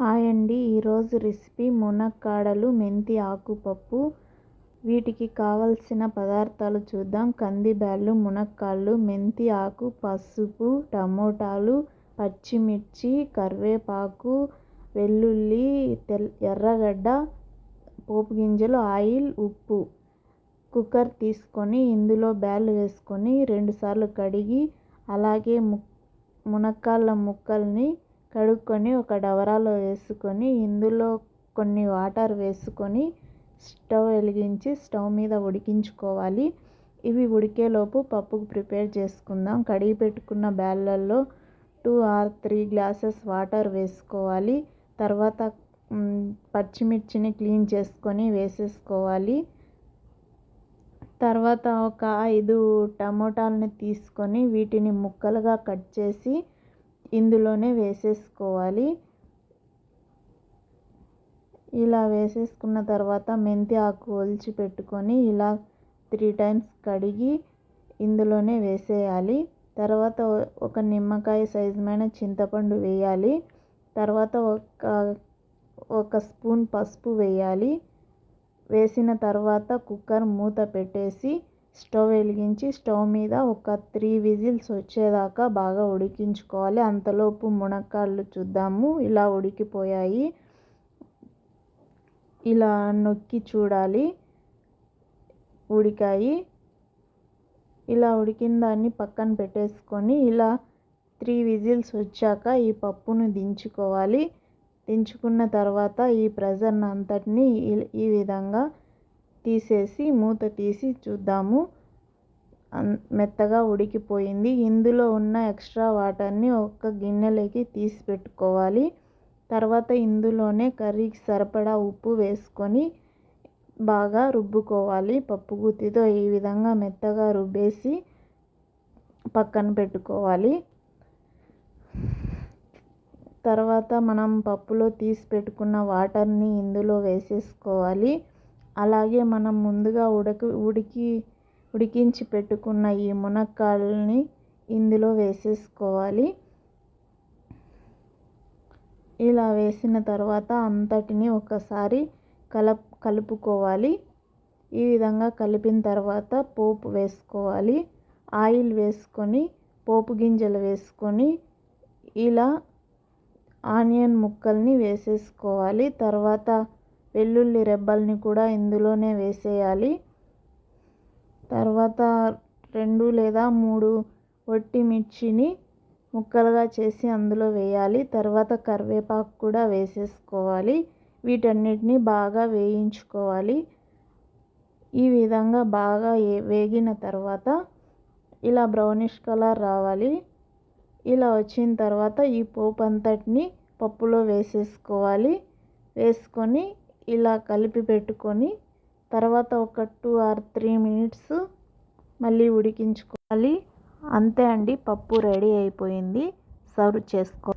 Hi అండి ఈరోజు recipe మునక్కాడలు మెంతి ఆకు పప్పు వీటికి కావలసిన పదార్థాలు చూద్దాం. కందిబ్యాళ్ళు మునక్కాళ్ళు మెంతి ఆకు పసుపు టమోటాలు పచ్చిమిర్చి కరివేపాకు వెల్లుల్లి తెల్ ఎర్రగడ్డ పోపు గింజలు ఆయిల్ ఉప్పు. కుక్కర్ తీసుకొని ఇందులో బ్యాళ్ళు వేసుకొని రెండుసార్లు కడిగి అలాగే ము మునక్కాళ్ళ ముక్కల్ని కడుక్కొని ఒక డవరాలో వేసుకొని ఇందులో కొన్ని వాటర్ వేసుకొని స్టవ్ వెలిగించి స్టవ్ మీద ఉడికించుకోవాలి. ఇవి ఉడికేలోపు పప్పుకు ప్రిపేర్ చేసుకుందాం. కడిగి పెట్టుకున్న బ్యాళ్ళల్లో two or three glasses water వేసుకోవాలి. తర్వాత పచ్చిమిర్చిని క్లీన్ చేసుకొని వేసేసుకోవాలి. తర్వాత ఒక ఐదు టమోటాలని తీసుకొని వీటిని ముక్కలుగా కట్ చేసి ఇందులోనే వేసేసుకోవాలి. ఇలా వేసేసుకున్న తర్వాత మెంతి ఆకు ఒలిచి పెట్టుకొని ఇలా త్రీ టైమ్స్ కడిగి ఇందులోనే వేసేయాలి. తర్వాత ఒక నిమ్మకాయ సైజుమైన చింతపండు వేయాలి. తర్వాత ఒక ఒక స్పూన్ పసుపు వేయాలి. వేసిన తర్వాత కుక్కర్ మూత పెట్టేసి స్టవ్ వెలిగించి స్టవ్ మీద ఒక త్రీ విజిల్స్ వచ్చేదాకా బాగా ఉడికించుకోవాలి. అంతలోపు మునక్కాళ్ళు చూద్దాము. ఇలా ఉడికిపోయాయి. ఇలా నొక్కి చూడాలి. ఉడికాయి. ఇలా ఉడికిన దాన్ని పక్కన పెట్టేసుకొని ఇలా త్రీ విజిల్స్ వచ్చాక ఈ పప్పును దించుకోవాలి. దించుకున్న తర్వాత ఈ ప్రెజర్ని అంతటిని ఈ విధంగా తీసేసి మూత తీసి చూద్దాము. మెత్తగా ఉడికిపోయింది. ఇందులో ఉన్న ఎక్స్ట్రా వాటర్ని ఒక గిన్నెలోకి తీసి పెట్టుకోవాలి. తర్వాత ఇందులోనే కర్రీకి సరిపడా ఉప్పు వేసుకొని బాగా రుబ్బుకోవాలి. పప్పు గుత్తితో ఈ విధంగా మెత్తగా రుబ్బేసి పక్కన పెట్టుకోవాలి. తర్వాత మనం పప్పులో తీసి పెట్టుకున్న వాటర్ని ఇందులో వేసేసుకోవాలి. అలాగే మనం ముందుగా ఉడక ఉడికి ఉడికించి పెట్టుకున్న ఈ మునక్కాడలని ఇందులో వేసేసుకోవాలి. ఇలా వేసిన తర్వాత అంతటిని ఒకసారి కలప్ కలుపుకోవాలి. ఈ విధంగా కలిపిన తర్వాత పోపు వేసుకోవాలి. ఆయిల్ వేసుకొని పోపు గింజలు వేసుకొని ఇలా ఆనియన్ ముక్కల్ని వేసేసుకోవాలి. తర్వాత వెల్లుల్లి రెబ్బల్ని కూడా ఇందులోనే వేసేయాలి. తర్వాత రెండు లేదా మూడు వట్టి మిర్చిని ముక్కలుగా చేసి అందులో వేయాలి. తర్వాత కరివేపాకు కూడా వేసేసుకోవాలి. వీటన్నిటిని బాగా వేయించుకోవాలి. ఈ విధంగా బాగా వేగిన తర్వాత ఇలా బ్రౌనిష్ కలర్ రావాలి. ఇలా వచ్చిన తర్వాత ఈ పోపు అంతటిని పప్పులో వేసేసుకోవాలి. వేసుకొని ఇలా కలిపి పెట్టుకొని తర్వాత ఒక టూ ఆర్ త్రీ మినిట్స్ మళ్ళీ ఉడికించుకోవాలి. అంతే అండి పప్పు రెడీ అయిపోయింది. సర్వ్ చేసుకో